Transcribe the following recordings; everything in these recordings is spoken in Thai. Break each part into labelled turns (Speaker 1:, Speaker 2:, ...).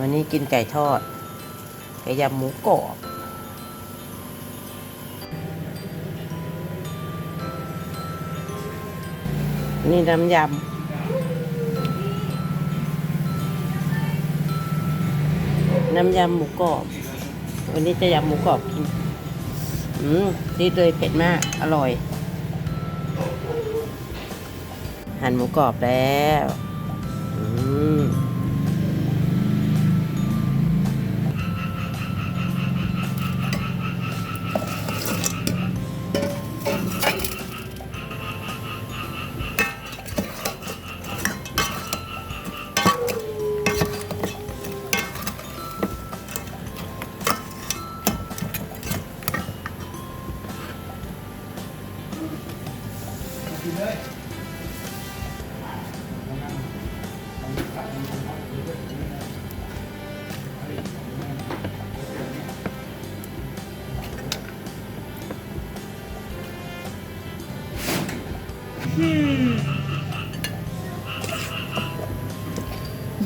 Speaker 1: วันนี้กินไก่ทอด ไก่ยำหมูกรอบนี่น้ำยำน้ำยำหมูกรอบ วันนี้จะยำหมูกรอบกิน อืมนี่เลยเผ็ดมาก อร่อย หั่นหมูกรอบแล้ว อืม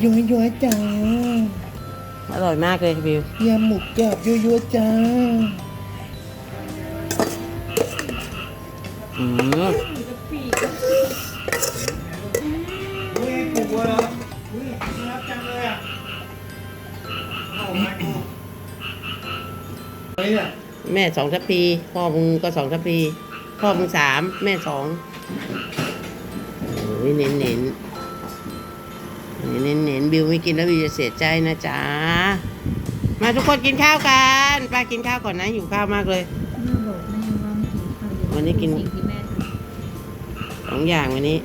Speaker 2: ยัวยัวจ้า
Speaker 1: อร่อยมากเลยบิวยำ
Speaker 2: หมูกรอบยัวยัวจ้า
Speaker 1: อืม
Speaker 3: อุ้ยปูเหรออุ้ยน่ารักจังเลยอะเอาไม้กูเฮ้ยเนี่ย
Speaker 1: แม่สองทัพพีพ่อมึงก็สองทัพพีพ่อมึงสามแม่สองโอ้ยเน้นเน้นเน้นเน้นบิวไม่กินแล้วบิวจะเสียใจนะจ๊ะมาทุกคนกินข้าวกันป้ากินข้าวก่อนนะหิวข้าวมากเลย
Speaker 4: แม่บอกแม่ ว่าไม่กินข้าวเยอะ
Speaker 1: วันนี้กิน
Speaker 4: สิ่งที่แม่ทำ
Speaker 1: สองอย่างวันนี้